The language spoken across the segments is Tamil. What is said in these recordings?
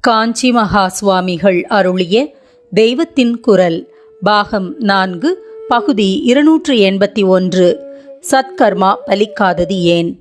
காஞ்சி மகா சுவாமிகள் அருளிய தெய்வத்தின் குரல் பாகம் நான்கு பகுதி இருநூற்று எண்பத்தி ஒன்று. சத்கர்மா பலிக்காதது ஏன்?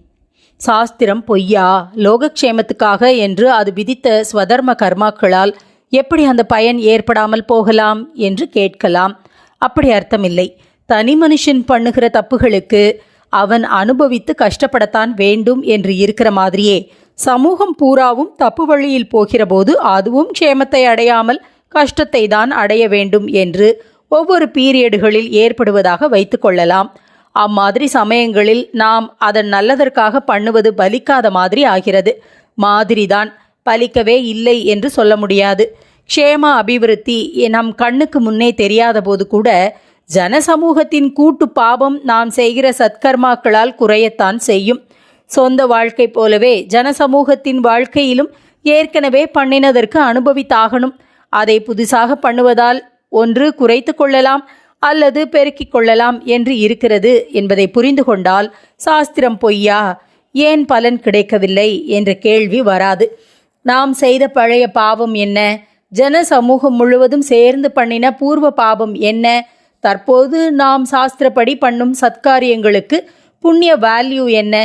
சாஸ்திரம் பொய்யா? லோகக்ஷேமத்துக்காக என்று அது விதித்த ஸ்வதர்ம கர்மாக்களால் எப்படி அந்த பயன் ஏற்படாமல் போகலாம் என்று கேட்கலாம். அப்படி அர்த்தமில்லை. தனி மனுஷன் பண்ணுகிற தப்புகளுக்கு அவன் அனுபவித்து கஷ்டப்படத்தான் வேண்டும் என்று இருக்கிற மாதிரியே சமூகம் பூராவும் தப்பு வழியில் போகிறபோது அதுவும் க்ஷேமத்தை அடையாமல் கஷ்டத்தை தான் அடைய வேண்டும் என்று ஒவ்வொரு பீரியடுகளில் ஏற்படுவதாக வைத்துக்கொள்ளலாம் அம்மாதிரி சமயங்களில் நாம் அதன் நல்லதற்காக பண்ணுவது பலிக்காத மாதிரி ஆகிறது. மாதிரிதான். பலிக்கவே இல்லை என்று சொல்ல முடியாது. க்ஷேம அபிவிருத்தி நம் கண்ணுக்கு முன்னே தெரியாத போது கூட ஜனசமூகத்தின் கூட்டு பாவம் நாம் செய்கிற சத்கர்மாக்களால் குறையத்தான் செய்யும். சொந்த வாழ்க்கை போலவே ஜனசமூகத்தின் வாழ்க்கையிலும் ஏற்கனவே பண்ணினதற்கு அனுபவித்தாகணும். அதை புதுசாக பண்ணுவதால் ஒன்று குறைத்து கொள்ளலாம் அல்லது பெருக்கிக் கொள்ளலாம் என்று இருக்கிறது என்பதை புரிந்து கொண்டால் சாஸ்திரம் பொய்யா? ஏன் பலன் கிடைக்கவில்லை என்ற கேள்வி வராது. நாம் செய்த பழைய பாவம் என்ன? ஜன சமூகம் முழுவதும் சேர்ந்து பண்ணின பூர்வ பாவம் என்ன? தற்போது நாம் சாஸ்திரப்படி பண்ணும் சத்காரியங்களுக்கு புண்ணிய வேல்யூ என்ன?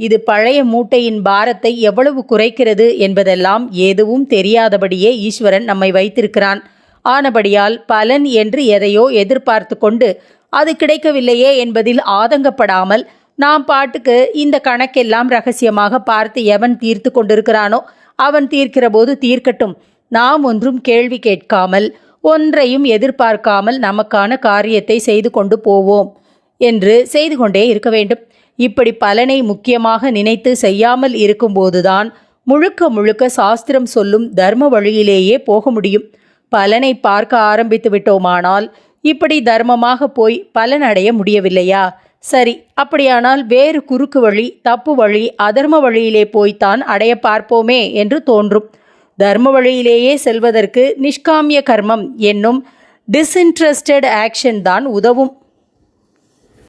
இது பழைய மூட்டையின் பாரத்தை எவ்வளவு குறைக்கிறது என்பதெல்லாம் எதுவும் தெரியாதபடியே ஈஸ்வரன் நம்மை வைத்திருக்கிறான். ஆனபடியால் பலன் என்று எதையோ எதிர்பார்த்து கொண்டு அது கிடைக்கவில்லையே என்பதில் ஆதங்கப்படாமல் நாம் பாட்டுக்கு இந்த கணக்கெல்லாம் ரகசியமாக பார்த்து எவன் தீர்த்து கொண்டிருக்கிறானோ அவன் தீர்க்கிற போது தீர்க்கட்டும். நாம் ஒன்றும் கேள்வி கேட்காமல் ஒன்றையும் எதிர்பார்க்காமல் நமக்கான காரியத்தை செய்து கொண்டு போவோம் என்று செய்து கொண்டே இருக்க வேண்டும். இப்படி பலனை முக்கியமாக நினைத்து செய்யாமல் இருக்கும்போதுதான் முழுக்க முழுக்க சாஸ்திரம் சொல்லும் தர்ம வழியிலேயே போக முடியும். பலனை பார்க்க ஆரம்பித்து விட்டோமானால் இப்படி தர்மமாக போய் பலன் அடைய முடியவில்லையா? சரி அப்படியானால் வேறு குறுக்கு வழி தப்பு வழி அதர்ம வழியிலே போய்த்தான் அடைய பார்ப்போமே என்று தோன்றும். தர்ம வழியிலேயே செல்வதற்கு நிஷ்காமிய கர்மம் என்னும் டிஸ்இன்ட்ரெஸ்டட் ஆக்ஷன் தான் உதவும்.